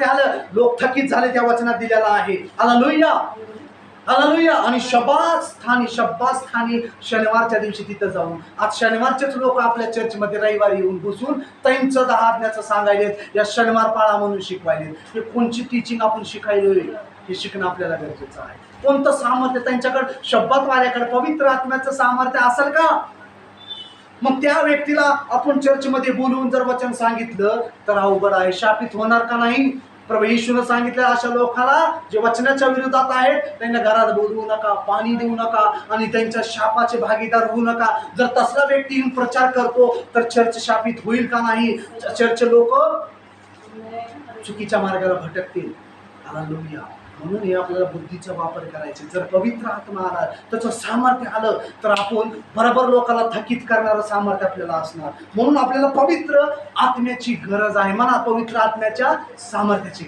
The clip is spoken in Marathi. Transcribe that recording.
सामर्थ्य आलं? लोक थकीत झाले त्या वचनात दिलेला आहे. हालेलुया. हालेलुया. आणि शब्बास स्थानी शब्बास स्थानी शनिवारच्या दिवशी तिथं जाऊन. आज शनिवारचेच लोक आपल्या चर्चमध्ये रविवारी येऊन बसून त्यांचं दहा सांगायलेत या शनिवार पाळा म्हणून शिकवायलेत. हे कोणची टीचिंग आपण शिकायलोय? हे शिकणं आपल्याला गरजेचं आहे. कोणतं सामर्थ्य त्यांच्याकडे? शब्दात वाऱ्याकडे पवित्र आत्म्याचं सामर्थ्य असेल का? मग त्या व्यक्तीला आपण चर्चमध्ये बोलवून जर वचन सांगितलं तर अवघड आहे. शापित होणार का नाही? प्रभू येशून सांगितलं अशा लोकांना जे वचनाच्या विरोधात आहेत त्यांना घरात बोलवू नका पाणी देऊ नका आणि त्यांच्या शापाचे भागीदार होऊ नका. जर तसला व्यक्ती येऊन प्रचार करतो तर चर्च शापित होईल का नाही? चर्च लोक चुकीच्या मार्गाला भटकतील. हालेलुया. म्हणून हे आपल्याला बुद्धीचा वापर करायचे. जर पवित्र आत्मा आला त्याचं सामर्थ्य आलं तर आपण बरोबर लोकांना थकीत करणारं सामर्थ्य आपल्याला असणार. म्हणून आपल्याला पवित्र आत्म्याची गरज आहे. म्हणा पवित्र आत्म्याच्या सामर्थ्याची